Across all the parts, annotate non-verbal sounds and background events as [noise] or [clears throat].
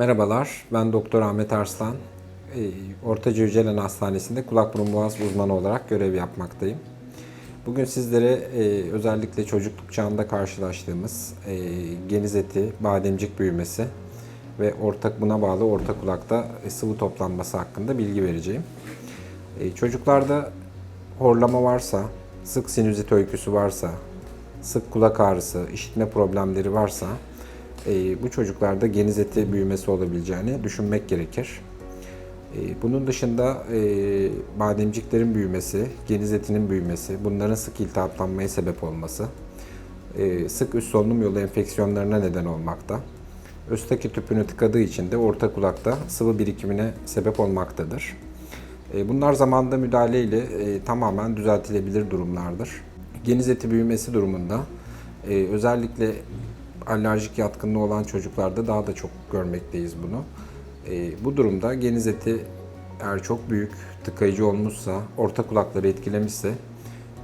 Merhabalar, ben Doktor Ahmet Arslan. Ee, Ortaca Yücelen Hastanesi'nde kulak burun boğaz uzmanı olarak görev yapmaktayım. Bugün sizlere e, özellikle çocukluk çağında karşılaştığımız e, geniz eti, bademcik büyümesi ve ortak buna bağlı orta kulakta e, sıvı toplanması hakkında bilgi vereceğim. E, Çocuklarda horlama varsa, sık sinüzit öyküsü varsa, sık kulak ağrısı, işitme problemleri varsa e, bu çocuklarda geniz eti büyümesi olabileceğini düşünmek gerekir. E, Bunun dışında e, bademciklerin büyümesi, geniz etinin büyümesi, bunların sık iltihaplanmaya sebep olması, e, sık üst solunum yolu enfeksiyonlarına neden olmakta. Östaki tüpünü tıkadığı için de orta kulakta sıvı birikimine sebep olmaktadır. E, Bunlar zamanda müdahaleyle e, tamamen düzeltilebilir durumlardır. Geniz eti büyümesi durumunda e, özellikle alerjik yatkınlığı olan çocuklarda daha da çok görmekteyiz bunu. E, bu durumda geniz eti eğer çok büyük, tıkayıcı olmuşsa, orta kulakları etkilemişse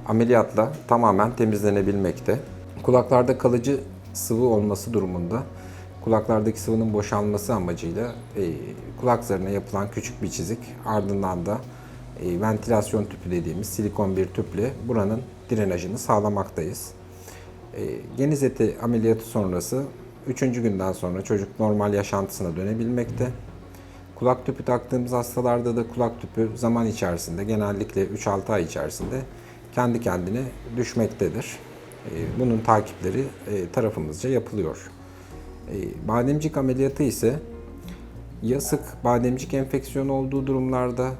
ameliyatla tamamen temizlenebilmekte. Kulaklarda kalıcı sıvı olması durumunda kulaklardaki sıvının boşalması amacıyla e, kulak zarına yapılan küçük bir çizik ardından da e, ventilasyon tüpü dediğimiz silikon bir tüple buranın drenajını sağlamaktayız. E, geniz eti ameliyatı sonrası 3. günden sonra çocuk normal yaşantısına dönebilmekte. Kulak tüpü taktığımız hastalarda da kulak tüpü zaman içerisinde genellikle 3-6 ay içerisinde kendi kendine düşmektedir. E, Bunun takipleri e, tarafımızca yapılıyor. Bademcik ameliyatı ise ya sık bademcik enfeksiyonu olduğu durumlarda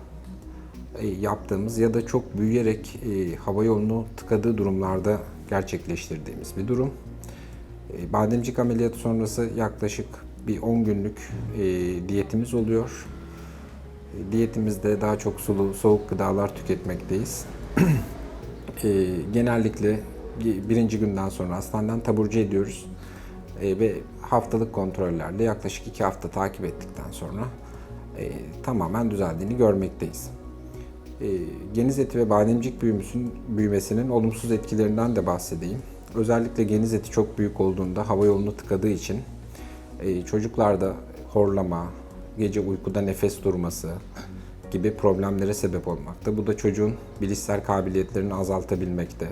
yaptığımız ya da çok büyüyerek hava yolunu tıkadığı durumlarda gerçekleştirdiğimiz bir durum. E, Bademcik ameliyatı sonrası yaklaşık bir 10 günlük e, diyetimiz oluyor. E, Diyetimizde daha çok sulu, soğuk gıdalar tüketmekteyiz. [clears throat] Genellikle birinci günden sonra hastaneden taburcu ediyoruz. Ve haftalık kontrollerle yaklaşık iki hafta takip ettikten sonra tamamen düzeldiğini görmekteyiz. E, geniz eti ve bademcik büyümesinin, olumsuz etkilerinden de bahsedeyim. Özellikle geniz eti çok büyük olduğunda hava yolunu tıkadığı için e, çocuklarda horlama, gece uykuda nefes durması gibi problemlere sebep olmakta. Bu da çocuğun bilişsel kabiliyetlerini azaltabilmekte,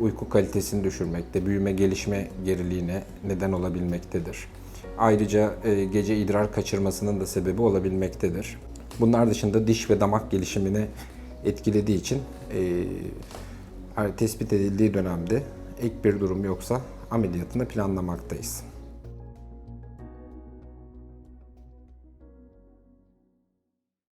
uyku kalitesini düşürmekte, büyüme gelişme geriliğine neden olabilmektedir. Ayrıca e, gece idrar kaçırmasının da sebebi olabilmektedir. Bunlar dışında diş ve damak gelişimini etkilediği için e, yani tespit edildiği dönemde ek bir durum yoksa ameliyatını planlamaktayız.